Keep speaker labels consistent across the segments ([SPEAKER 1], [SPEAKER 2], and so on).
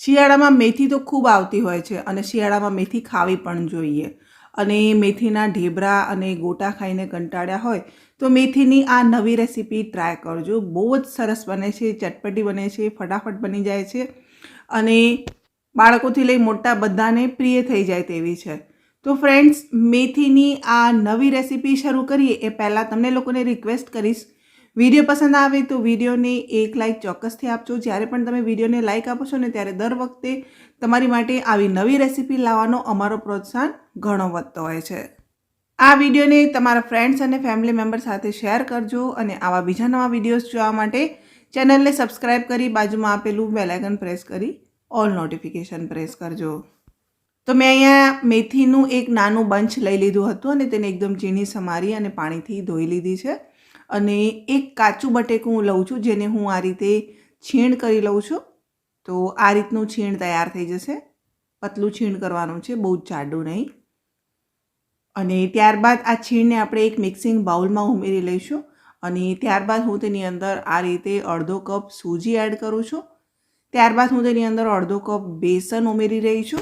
[SPEAKER 1] શિયાળામાં મેથી તો ખૂબ આવતી હોય છે અને શિયાળામાં મેથી ખાવી પણ જોઈએ. અને મેથીના ઢેબરા અને ગોટા ખાઈને કંટાળ્યા હોય તો મેથીની આ નવી રેસીપી ટ્રાય કરજો. બહુ જ સરસ બને છે, ચટપટી બને છે, ફટાફટ બની જાય છે અને બાળકોથી લઈ મોટા બધાને પ્રિય થઈ જાય તેવી છે. તો ફ્રેન્ડ્સ, મેથીની આ નવી રેસીપી શરૂ કરીએ એ પહેલાં તમને લોકોને રિક્વેસ્ટ કરીશ વીડિયો પસંદ આવે તો વિડીયોને એક લાઇક ચોક્કસથી આપજો. જ્યારે પણ તમે વિડીયોને લાઇક આપો છો ને ત્યારે દર વખતે તમારી માટે આવી નવી રેસીપી લાવવાનો અમારો પ્રોત્સાહન ઘણો વધતો હોય છે. આ વિડીયોને તમારા ફ્રેન્ડ્સ અને ફેમિલી મેમ્બર સાથે શેર કરજો અને આવા બીજા નવા વિડીયોઝ જોવા માટે ચેનલને સબસ્ક્રાઇબ કરી બાજુમાં આપેલું બેલાઇકન પ્રેસ કરી ઓલ નોટિફિકેશન પ્રેસ કરજો. તો મેં અહીંયા મેથીનું એક નાનું બંચ લઈ લીધું હતું અને તેને એકદમ ઝીણી સમારી અને પાણીથી ધોઈ લીધી છે. અને એક કાચું બટેકું હું લઉં છું, જેને હું આ રીતે છીણ કરી લઉં છું. તો આ રીતનું છીણ તૈયાર થઈ જશે. પતલું છીણ કરવાનું છે, બહુ જ જાડું નહીં. અને ત્યારબાદ આ છીણને આપણે એક મિક્સિંગ બાઉલમાં ઉમેરી લઈશું અને ત્યારબાદ હું તેની અંદર આ રીતે અડધો કપ સૂજી એડ કરું છું. ત્યારબાદ હું તેની અંદર અડધો કપ બેસન ઉમેરી રહી છું.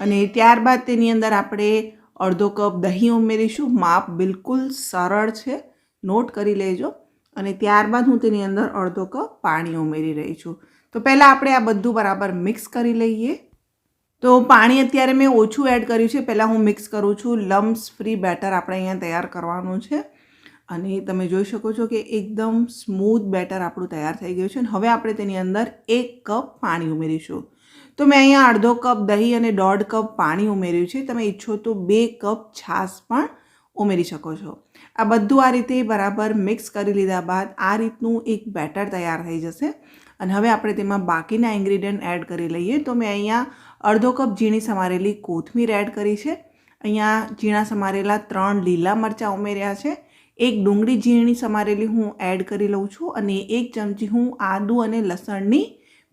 [SPEAKER 1] અને ત્યારબાદ તેની અંદર આપણે અડધો કપ દહીં ઉમેરીશું. માપ બિલકુલ સરળ છે. નોટ કરી લેજો અને ત્યારબાદ હું તેની અંદર અડધો કપ પાણી ઉમેરી રહી છું. તો પહેલાં આપણે આ બધું બરાબર મિક્સ કરી લઈએ. તો પાણી અત્યારે મેં ઓછું એડ કર્યું છે. પહેલાં હું મિક્સ કરું છું. લમ્સ ફ્રી બેટર આપણે અહીંયા તૈયાર કરવાનું છે. અને તમે જોઈ શકો છો કે એકદમ સ્મૂથ બેટર આપણું તૈયાર થઈ ગયું છે. અને હવે આપણે તેની અંદર એક કપ પાણી ઉમેરીશું. તો મેં અહીંયા અડધો કપ દહીં અને દોઢ કપ પાણી ઉમેર્યું છે. તમે ઈચ્છો તો બે કપ છાશ પણ ઉમેરી શકો છો. આ બધું આ રીતે બરાબર મિક્સ કરી લીધા બાદ આ રીતનું એક બેટર તૈયાર થઈ જશે. અને હવે આપણે તેમાં બાકીના ઇન્ગ્રીડિયન્ટ એડ કરી લઈએ. તો મેં અહીંયા અડધો કપ ઝીણી સમારેલી કોથમીર એડ કરી છે. અહીંયા ઝીણા સમારેલા ત્રણ લીલા મરચાં ઉમેર્યા છે. એક ડુંગળી ઝીણી સમારેલી હું એડ કરી લઉં છું અને એક ચમચી હું આદું અને લસણની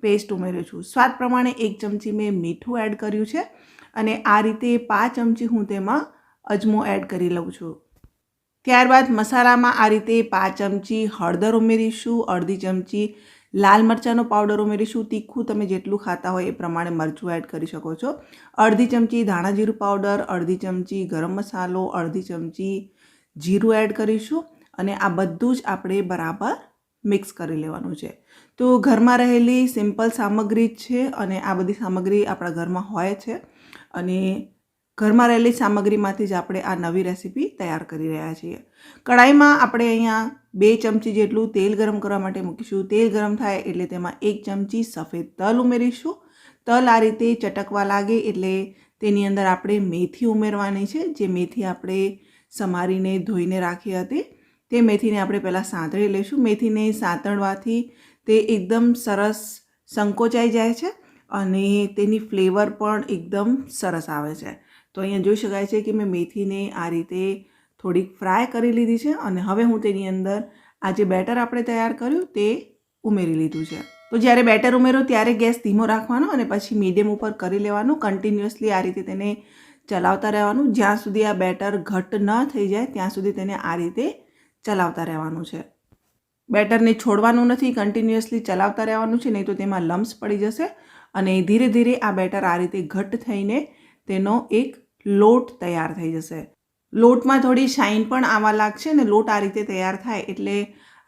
[SPEAKER 1] પેસ્ટ ઉમેરું છું. સ્વાદ પ્રમાણે એક ચમચી મેં મીઠું એડ કર્યું છે. અને આ રીતે પાંચ ચમચી હું તેમાં અજમો એડ કરી લઉં છું. ત્યારબાદ મસાલામાં આ રીતે પાંચ ચમચી હળદર ઉમેરીશું, અડધી ચમચી લાલ મરચાંનો પાવડર ઉમેરીશું. તીખું તમે જેટલું ખાતા હોય એ પ્રમાણે મરચું એડ કરી શકો છો. અડધી ચમચી ધાણા જીરું પાવડર અડધી ચમચી ગરમ મસાલો, અડધી ચમચી જીરું એડ કરીશું અને આ બધું જ આપણે બરાબર મિક્સ કરી લેવાનું છે. તો ઘરમાં રહેલી સિમ્પલ સામગ્રી જ છે અને આ બધી સામગ્રી આપણા ઘરમાં હોય છે અને ઘરમાં રહેલી સામગ્રીમાંથી જ આપણે આ નવી રેસીપી તૈયાર કરી રહ્યા છીએ. કઢાઈમાં આપણે અહીંયા બે ચમચી જેટલું તેલ ગરમ કરવા માટે મૂકીશું. તેલ ગરમ થાય એટલે તેમાં એક ચમચી સફેદ તલ ઉમેરીશું. તલ આ રીતે ચટકવા લાગે એટલે તેની અંદર આપણે મેથી ઉમેરવાની છે. જે મેથી આપણે સમારીને ધોઈને રાખી હતી. તે મેથીને આપણે પહેલાં સાંતળી લઈશું. મેથીને સાંતળવાથી તે એકદમ સરસ સંકોચાઈ જાય છે અને તેની ફ્લેવર પણ એકદમ સરસ આવે છે. તો અહીંયા જોઈ શકાય છે કે મેં મેથીને આ રીતે થોડીક ફ્રાય કરી લીધી છે અને હવે હું તેની અંદર આ જે બેટર આપણે તૈયાર કર્યું તે ઉમેરી લીધું છે. તો જ્યારે બેટર ઉમેરો ત્યારે ગેસ ધીમો રાખવાનો અને પછી મીડિયમ ઉપર કરી લેવાનું કન્ટિન્યુઅસલી આ રીતે તેને ચલાવતા રહેવાનું. જ્યાં સુધી આ બેટર ઘટ ન થઈ જાય, ત્યાં સુધી તેને આ રીતે ચલાવતા રહેવાનું છે. બેટરને છોડવાનું નથી કન્ટિન્યુઅસલી ચલાવતા રહેવાનું છે, નહીં તો તેમાં લમ્સ પડી જશે અને ધીરે ધીરે આ બેટર આ રીતે ઘટ થઈને તેનો એક લોટ તૈયાર થઈ જશે. લોટમાં થોડી શાઇન પણ આવવા લાગશે ને લોટ આ રીતે તૈયાર થાય એટલે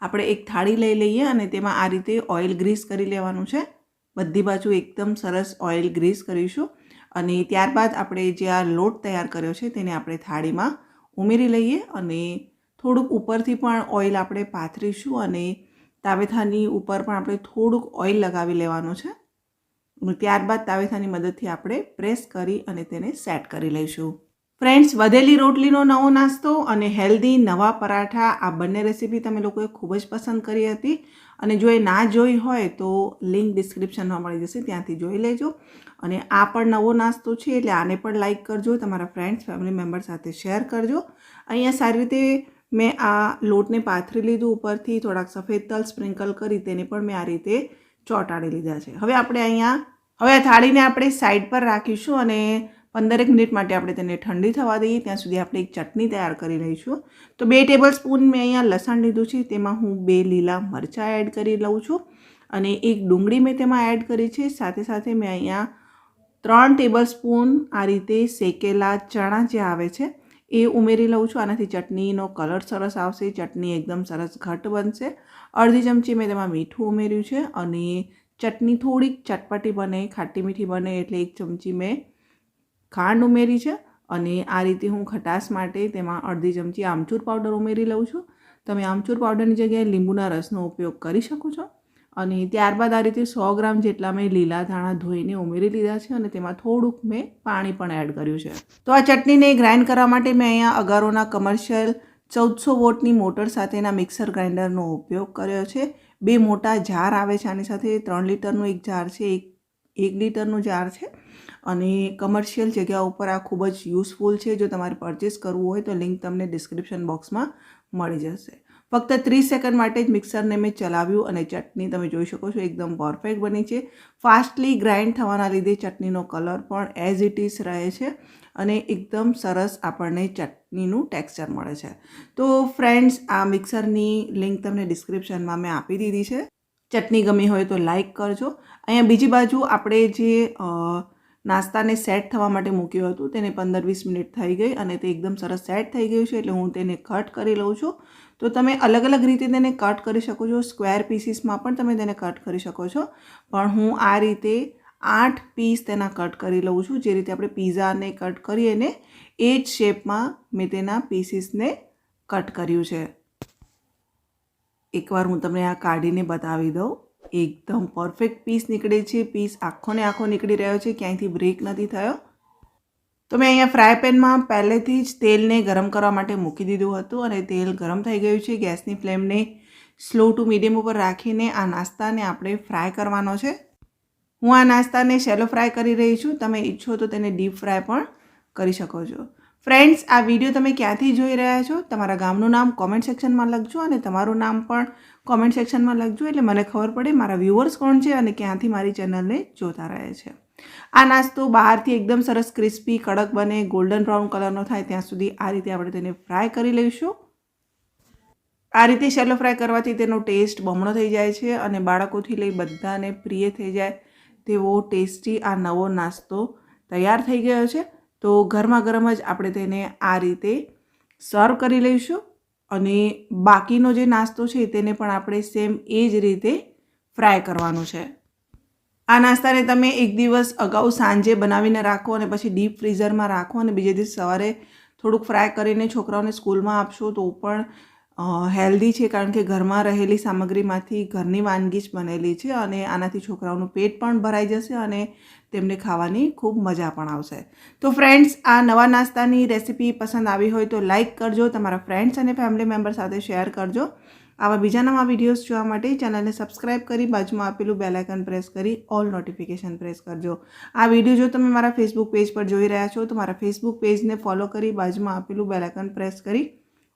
[SPEAKER 1] આપણે એક થાળી લઈ લઈએ અને તેમાં આ રીતે ઓઇલ ગ્રીસ કરી લેવાનું છે. બધી બાજુ એકદમ સરસ ઓઇલ ગ્રીસ કરીશું અને ત્યારબાદ આપણે જે આ લોટ તૈયાર કર્યો છે તેને આપણે થાળીમાં ઉમેરી લઈએ અને થોડુંક ઉપરથી પણ ઓઇલ આપણે પાથરીશું અને તાવેથાની ઉપર પણ આપણે થોડુંક ઓઇલ લગાવી લેવાનું છે. ત્યારબાદ તાવેથાની મદદથી આપણે પ્રેસ કરી અને તેને સેટ કરી લઈશું. ફ્રેન્ડ્સ, વધેલી રોટલીનો નવો નાસ્તો અને હેલ્ધી નવા પરાઠા, આ બંને રેસીપી તમે લોકોએ ખૂબ જ પસંદ કરી હતી. અને જો એ ના જોઈ હોય તો લિંક ડિસ્ક્રિપ્શનમાં મળી જશે, ત્યાંથી જોઈ લેજો. અને આ પણ નવો નાસ્તો છે, એટલે આને પણ લાઇક કરજો, તમારા ફ્રેન્ડ્સ, ફેમિલી મેમ્બર સાથે શેર કરજો. અહીંયા સારી રીતે મેં આ લોટને પાથરી લીધું ઉપરથી, થોડાક સફેદ તલ સ્પ્રિંકલ કરી, તેને પણ મેં આ રીતે ચોંટાડી લીધા છે. હવે આપણે અહીંયા હવે આ થાળીને આપણે સાઈડ પર રાખીશું અને પંદરેક મિનિટ માટે આપણે તેને ઠંડી થવા દઈએ. ત્યાં સુધી આપણે એક ચટણી તૈયાર કરી લઈશું. તો બે ટેબલ સ્પૂન મેં અહીંયા લસણ લીધું છે. તેમાં હું બે લીલા મરચાં એડ કરી લઉં છું અને એક ડુંગળી મેં તેમાં એડ કરી છે. સાથે સાથે મેં અહીંયા ત્રણ ટેબલ સ્પૂન આ રીતે શેકેલા ચણા જે આવે છે, એ ઉમેરી લઉં છું. આનાથી ચટણીનો કલર સરસ આવશે. ચટણી એકદમ સરસ ઘટ બનશે. અડધી ચમચી મેં તેમાં મીઠું ઉમેર્યું છે અને ચટણી થોડીક ચટપટી બને, ખાટી મીઠી બને એટલે એક ચમચી મેં ખાંડ ઉમેરી છે અને આ રીતે હું ખટાશ માટે તેમાં અડધી ચમચી આમચૂર પાવડર ઉમેરી લઉં છું. તમે આમચૂર પાવડરની જગ્યાએ લીંબુના રસનો ઉપયોગ કરી શકો છો અને ત્યારબાદ આ રીતે સો ગ્રામ જેટલા મેં લીલા ધાણા ધોઈને ઉમેરી લીધા છે અને તેમાં થોડુંક મેં પાણી પણ એડ કર્યું છે. તો આ ચટણીને ગ્રાઇન્ડ કરવા માટે મેં અહીંયા અગારોના કમર્શિયલ ચૌદસો વોટની મોટર સાથેના મિક્સર ગ્રાઇન્ડરનો ઉપયોગ કર્યો છે. બે મોટા જાર આવે છે, આની સાથે ત્રણ લીટરનું એક જાર છે, એક એક લીટરનું જાર છે. અને કમર્શિયલ જગ્યા ઉપર આ ખૂબ જ યુઝફુલ છે. જો તમારે પરચેસ કરવું હોય તો લિંક તમને ડિસ્ક્રિપ્શન બોક્સમાં મળી જશે. ફક્ત ત્રીસ સેકન્ડ માટે જ મિક્સરને મેં ચલાવ્યું અને ચટણી તમે જોઈ શકો છો એકદમ પરફેક્ટ બની છે. ફાસ્ટલી ગ્રાઇન્ડ થવાના લીધે ચટણીનો કલર પણ એઝ ઇટ ઇઝ રહે છે અને એકદમ સરસ આપણને ચટણીનું ટેક્સચર મળે છે. તો ફ્રેન્ડ્સ, આ મિક્સરની લિંક તમને ડિસ્ક્રિપ્શનમાં મેં આપી દીધી છે. ચટણી ગમી હોય તો લાઇક કરજો. અહીંયા બીજી બાજુ આપણે જે નાસ્તાને સેટ થવા માટે મૂક્યું હતું. તેને પંદર વીસ મિનિટ થઈ ગઈ અને તે એકદમ સરસ સેટ થઈ ગયું છે એટલે હું તેને કટ કરી લઉં છું. તો તમે અલગ અલગ રીતે તેને કટ કરી શકો છો. સ્ક્વેર પીસીસમાં પણ તમે તેને કટ કરી શકો છો. પણ હું આ રીતે આઠ પીસ તેના કટ કરી લઉં છું. જે રીતે આપણે પીઝાને કટ કરીએ ને એ જ શેપમાં મેં તેના પીસીસને કટ કર્યું છે. એકવાર હું તમને આ કાઢીને બતાવી દઉં. એકદમ પરફેક્ટ પીસ નીકળે છે. પીસ આખો ને આખો નીકળી રહ્યો છે. ક્યાંયથી બ્રેક નથી થયો. તો મેં અહીંયા ફ્રાય પેનમાં પહેલેથી જ તેલને ગરમ કરવા માટે મૂકી દીધું હતું અને તેલ ગરમ થઈ ગયું છે. ગેસની ફ્લેમને સ્લો ટુ મીડિયમ ઉપર રાખીને આ નાસ્તાને આપણે ફ્રાય કરવાનો છે. હું આ નાસ્તાને શેલો ફ્રાય કરી રહી છું. તમે ઈચ્છો તો તેને ડીપ ફ્રાય પણ કરી શકો છો. ફ્રેન્ડ્સ આ વીડિયો તમે ક્યાંથી જોઈ રહ્યા છો? તમારા ગામનું નામ કોમેન્ટ સેક્શનમાં લખજો અને તમારું નામ પણ કોમેન્ટ સેક્શનમાં લખજો એટલે મને ખબર પડે મારા વ્યૂઅર્સ કોણ છે અને ક્યાંથી મારી ચેનલને જોતા રહે છે. આ નાસ્તો બહારથી એકદમ સરસ ક્રિસ્પી કડક બને ગોલ્ડન બ્રાઉન કલરનો થાય ત્યાં સુધી આ રીતે આપણે તેને ફ્રાય કરી લઈશું. આ રીતે શેલો ફ્રાય કરવાથી તેનો ટેસ્ટ બમણો થઈ જાય છે અને બાળકોથી લઈ બધાને પ્રિય થઈ જાય તેવો ટેસ્ટી આ નવો નાસ્તો તૈયાર થઈ ગયો છે. તો ગરમા ગરમ જ આપણે તેને આ રીતે સર્વ કરી લઈશું અને બાકીનો જે નાસ્તો છે તેને પણ આપણે સેમ એ જ રીતે ફ્રાય કરવાનું છે. આ નાસ્તાને તમે એક દિવસ અગાઉ સાંજે બનાવીને રાખો અને પછી ડીપ ફ્રીઝરમાં રાખો અને બીજે દિવસ સવારે થોડુંક ફ્રાય કરીને છોકરાઓને સ્કૂલમાં આપશો તો પણ હેલ્ધી છે કારણ કે ઘરમાં રહેલી સામગ્રીમાંથી ઘરની વાનગી જ બનેલી છે અને આનાથી છોકરાઓનું પેટ પણ ભરાઈ જશે અને તેમને ખાવાની ખૂબ મજા પણ આવશે. તો ફ્રેન્ડ્સ, આ નવા નાસ્તાની રેસિપી પસંદ આવી હોય તો લાઇક કરજો, તમારા ફ્રેન્ડ્સ અને ફેમિલી મેમ્બર સાથે શેર કરજો. આવા બીજા નવા વિડીયોઝ જોવા માટે ચેનલને સબસ્ક્રાઇબ કરી બાજુમાં આપેલું બેલાઇકન પ્રેસ કરી ઓલ નોટિફિકેશન પ્રેસ કરજો. આ વીડિયો જો તમે મારા ફેસબુક પેજ પર જોઈ રહ્યા છો તો મારા ફેસબુક પેજને ફોલો કરી બાજુમાં આપેલું બેલાઇકન પ્રેસ કરી